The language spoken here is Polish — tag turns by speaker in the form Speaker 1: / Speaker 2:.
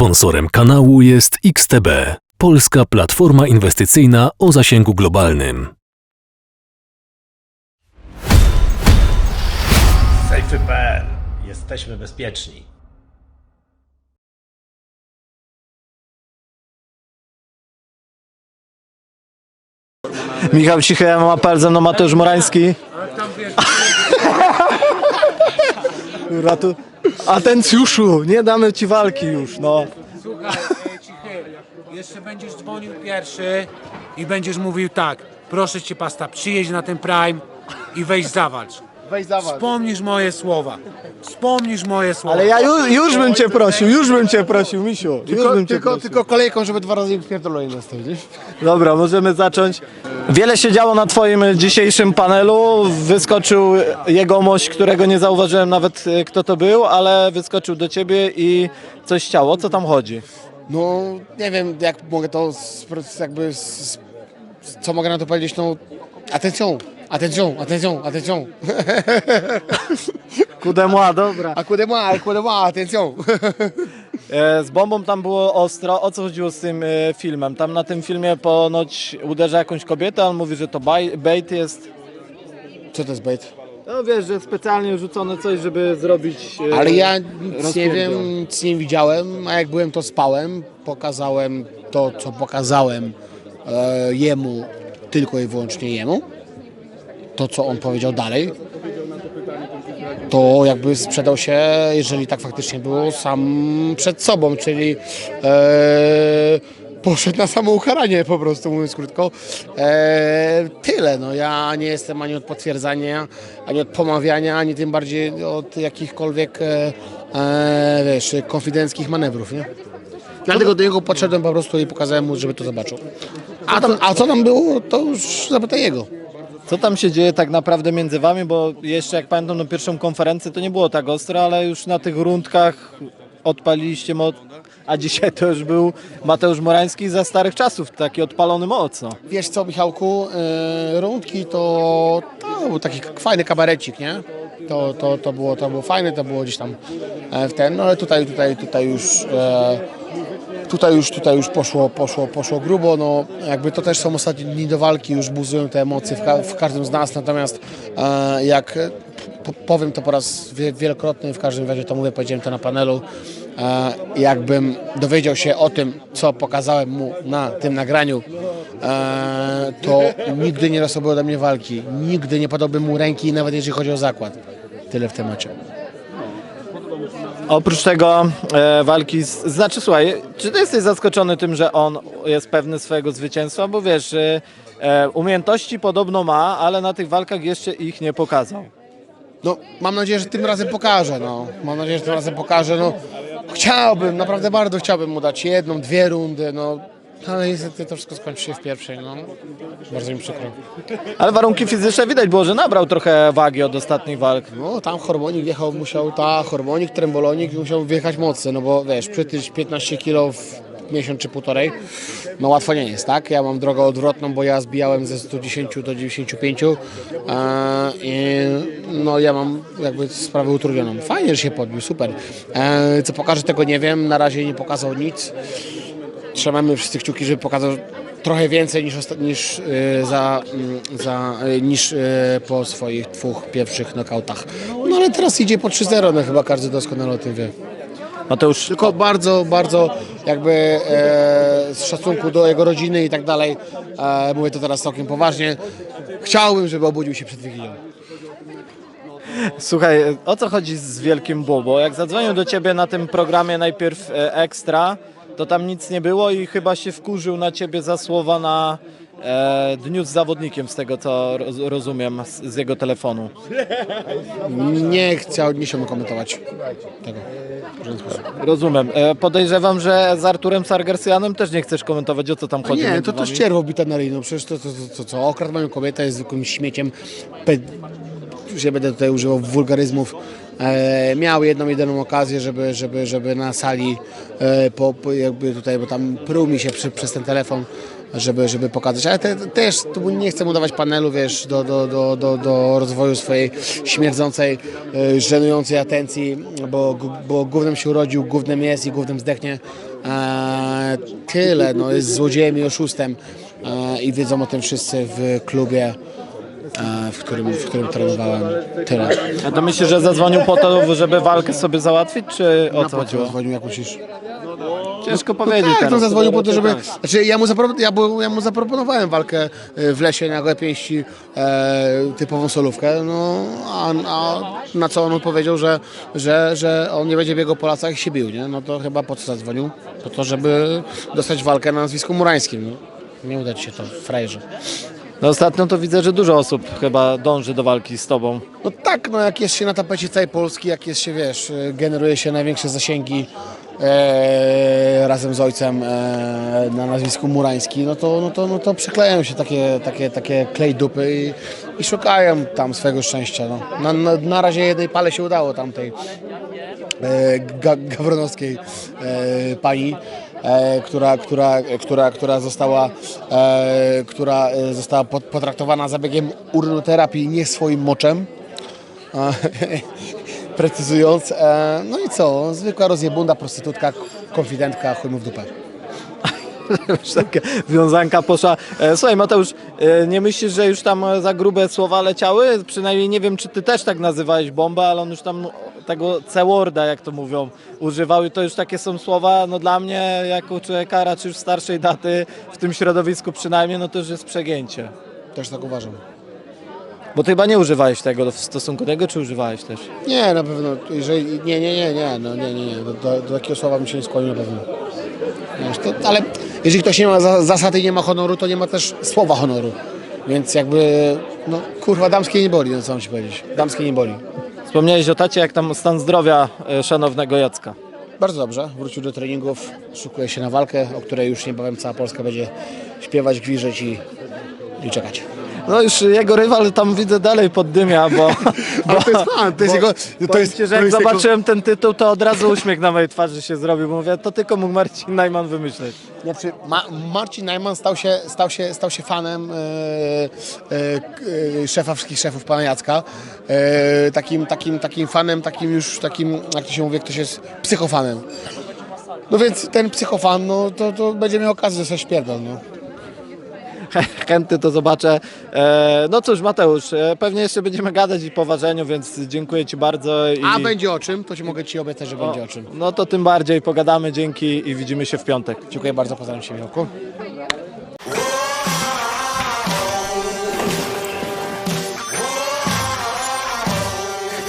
Speaker 1: Sponsorem kanału jest XTB, polska platforma inwestycyjna o zasięgu globalnym.
Speaker 2: Safety.pl. Jesteśmy bezpieczni.
Speaker 3: Michał Cichy, ma apel ze mną Mateusz Morański. Kurwa, tu... Atencjuszu, nie damy ci walki już, no.
Speaker 4: Słuchaj, e, cichy, jeszcze będziesz dzwonił pierwszy i będziesz mówił tak, proszę cię pasta, przyjedź na ten Prime i weź zawalcz.
Speaker 5: Weź zawal.
Speaker 4: Wspomnisz moje słowa. Wspomnisz moje słowa.
Speaker 3: Ale ja już, już bym cię prosił, już bym cię prosił, Misiu. Już
Speaker 5: Tylko,
Speaker 3: bym cię
Speaker 5: tylko,
Speaker 3: prosił.
Speaker 5: tylko kolejką, żeby dwa razy pierdolenie nastał, nie?
Speaker 3: Dobra, możemy zacząć. Wiele się działo na twoim dzisiejszym panelu. Wyskoczył jegomość, którego nie zauważyłem nawet e, kto to był, ale wyskoczył do ciebie i coś chciało. O co tam chodzi?
Speaker 5: No, nie wiem, jak mogę to jakby... Co mogę na to powiedzieć, no... Atencją, atencją, atencją, atencją.
Speaker 3: Kudemła, dobra.
Speaker 5: Acudez-moi, acudez-moi, atencją.
Speaker 3: E, Z bombą tam było ostro. O co chodziło z tym e, filmem? Tam na tym filmie ponoć uderza jakąś kobietę, on mówi, że to bait jest.
Speaker 5: Co to jest bait?
Speaker 3: No wiesz, że specjalnie rzucone coś, żeby zrobić. e,
Speaker 5: Ale ja nic nie wiem, nic nie widziałem, a jak byłem to spałem, pokazałem to, co pokazałem jemu, tylko i wyłącznie jemu. To, co on powiedział dalej, to jakby sprzedał się, jeżeli tak faktycznie było, sam przed sobą, czyli e, poszedł na samo ukaranie po prostu, mówiąc krótko. E, tyle, no ja nie jestem ani od potwierdzania, ani od pomawiania, ani tym bardziej od jakichkolwiek e, e, wiesz, konfidenckich manewrów, nie? Dlatego do niego podszedłem po prostu i pokazałem mu, żeby to zobaczył. A, to, a co tam było, to już zapytaj jego.
Speaker 3: Co tam się dzieje tak naprawdę między wami? Bo jeszcze jak pamiętam na pierwszą konferencję to nie było tak ostro, ale już na tych rundkach odpaliliście moc. A dzisiaj to już był Mateusz Morański za starych czasów, taki odpalony mocno.
Speaker 5: Wiesz co, Michałku, e, rundki to, to był taki fajny kabarecik, nie? To, to, to, było, to było fajne, to było gdzieś tam e, w ten, no ale tutaj, tutaj, tutaj już e, tutaj już, tutaj już poszło, poszło, poszło grubo, no jakby to też są ostatnie dni do walki, już buzują te emocje w, ka- w każdym z nas, natomiast e, jak po, powiem to po raz wie- wielokrotny, w każdym razie to mówię, powiedziałem to na panelu, e, jakbym dowiedział się o tym, co pokazałem mu na tym nagraniu, e, to nigdy nie dostałby ode mnie walki, nigdy nie podałbym mu ręki, nawet jeżeli chodzi o zakład. Tyle w temacie.
Speaker 3: Oprócz tego e, walki, z, znaczy słuchaj, czy ty jesteś zaskoczony tym, że on jest pewny swojego zwycięstwa? Bo wiesz, e, e, umiejętności podobno ma, ale na tych walkach jeszcze ich nie pokazał.
Speaker 5: No, mam nadzieję, że tym razem pokaże. No. Mam nadzieję, że tym razem pokaże. No. Chciałbym, naprawdę bardzo chciałbym mu dać jedną, dwie rundy, no. Ale niestety to wszystko skończy się w pierwszej, no. Bardzo mi przykro.
Speaker 3: Ale warunki fizyczne widać było, że nabrał trochę wagi od ostatnich walk.
Speaker 5: No, tam hormonik wjechał, musiał, ta hormonik, trembolonik musiał wjechać mocno, no bo wiesz, przytyć 15 kg w miesiąc czy półtorej, no łatwo nie jest, tak? Ja mam drogę odwrotną, bo ja zbijałem ze 110 do 95 e, i no ja mam jakby sprawę utrudnioną. Fajnie, że się podbił, super. E, co pokaże, tego nie wiem, na razie nie pokazał nic. Trzymamy wszyscy kciuki, żeby pokazał trochę więcej niż, niż, e, za, mm, za, e, niż e, po swoich dwóch pierwszych nokautach. No ale teraz idzie po 3-0, no chyba każdy doskonale o tym wie.
Speaker 3: Mateusz,
Speaker 5: Tylko bardzo, bardzo jakby e, z szacunku do jego rodziny i tak dalej, e, mówię to teraz całkiem poważnie, chciałbym, żeby obudził się przed Wigilią.
Speaker 3: słuchaj, o co chodzi z Wielkim Bobo? Jak zadzwonił do ciebie na tym programie najpierw e, Ekstra, to tam nic nie było i chyba się wkurzył na ciebie za słowa na e, dniu z zawodnikiem, z tego co roz, rozumiem, z, z jego telefonu.
Speaker 5: Nie chciał, nie chciałbym komentować tego.
Speaker 3: Rozumiem. E, podejrzewam, że z Arturem Sargersjanem też nie chcesz komentować, o co tam chodzi.
Speaker 5: Nie, to to ścierwo bita na ryj, no przecież to, to, to, to co, okradł moją kobietę, jest zwykłym śmieciem, Pe, już będę tutaj używał wulgaryzmów, miał jedną, jedyną okazję, żeby, żeby, żeby na sali, e, po, jakby tutaj, bo tam pruł mi się przy, przez ten telefon, żeby, żeby pokazać. Ale te, też tu nie chcę mu dawać panelu, wiesz, do, do, do, do, do rozwoju swojej śmierdzącej, e, żenującej atencji, bo, bo gównem się urodził, gównem jest i gównem zdechnie. E, tyle, no, jest złodziejem i oszustem e, i wiedzą o tym wszyscy w klubie, e, w którym, w którym trenowałem. Tyle.
Speaker 3: A to myślisz, że zadzwonił po to, żeby walkę sobie załatwić, czy o co chodziło?
Speaker 5: Dzwonił, jak myślisz?
Speaker 3: Ciężko powiedzieć
Speaker 5: Tak,
Speaker 3: teraz.
Speaker 5: no zadzwonił po to, żeby...
Speaker 3: Tak.
Speaker 5: Znaczy ja mu, zapro... ja, ja mu zaproponowałem walkę e, w lesie na gołe pięści, e, typową solówkę, no a, a na co on odpowiedział, że, że, że on nie będzie biegał po lasach i się bił, nie? No to chyba po co zadzwonił? Po to, żeby dostać walkę na nazwisku Murańskim, no. Nie uda ci się to, frajerze.
Speaker 3: No ostatnio to widzę, że dużo osób chyba dąży do walki z tobą.
Speaker 5: No tak, no jak jest się na tapecie całej Polski, jak jest się, wiesz, e, generuje się największe zasięgi e, razem z ojcem e, na nazwisku Murański, no to, no to, no to przyklejają się takie, takie, takie klej dupy i, i szukają tam swojego szczęścia. No. Na, na, na razie jednej pale się udało tamtej e, ga, gawronowskiej e, pani, która, która, która, która została, e, która e, została pot- potraktowana zabiegiem urynoterapii nie swoim moczem. E, Precyzując, e, no i co? Zwykła rozjebunda, prostytutka, konfidentka, chuj w dupę.
Speaker 3: Taka wiązanka poszła. E, Słuchaj Mateusz, e, nie myślisz, że już tam e, za grube słowa leciały? Przynajmniej nie wiem, czy ty też tak nazywałeś bombę, ale on już tam tego C-worda, jak to mówią, używał i to już takie są słowa, no dla mnie, jako człowieka raczej już starszej daty, w tym środowisku przynajmniej, no to już jest przegięcie.
Speaker 5: Też tak uważam.
Speaker 3: Bo ty chyba nie używałeś tego w stosunku do tego, czy używałeś też?
Speaker 5: Nie, na pewno, jeżeli, nie, nie, nie, nie, no nie, nie, nie, do, do, do takiego słowa bym się nie skłonił na pewno. Wiesz, to, ale jeżeli ktoś nie ma za- zasady i nie ma honoru, to nie ma też słowa honoru. Więc jakby, no kurwa, damskie nie boli, no co mam ci powiedzieć. Damskie nie boli.
Speaker 3: Wspomniałeś o tacie, jak tam stan zdrowia e, szanownego Jacka.
Speaker 5: Bardzo dobrze, wrócił do treningów, szykuje się na walkę, o której już niebawem cała Polska będzie śpiewać, gwiżdżeć i, i czekać.
Speaker 3: No już jego rywal tam widzę dalej poddymia, bo...
Speaker 5: Ale to jest fan, to jest jego... To
Speaker 3: Powiem
Speaker 5: jest,
Speaker 3: ci, że
Speaker 5: to
Speaker 3: jak
Speaker 5: jest jego-
Speaker 3: zobaczyłem ten tytuł, to od razu uśmiech na mojej twarzy się zrobił. Mówię, to tylko mógł Marcin Najman wymyśleć.
Speaker 5: Znaczy, Ma, Marcin Najman stał się, stał się, stał się fanem e, e, e, szefa wszystkich szefów pana Jacka. E, takim, takim, takim fanem, takim już takim, jak to się mówi, ktoś jest psychofanem. No więc ten psychofan, no to, to będzie miał okazję dostać pierdol, no.
Speaker 3: Chętny to zobaczę. E, no cóż, Mateusz, e, pewnie jeszcze będziemy gadać i po ważeniu, więc dziękuję Ci bardzo. I...
Speaker 5: A będzie o czym, to ci mogę ci obiecać, że będzie o czym.
Speaker 3: No to tym bardziej pogadamy, dzięki i widzimy się w piątek.
Speaker 5: Dziękuję bardzo, pozdrawiam Cię, Michałku.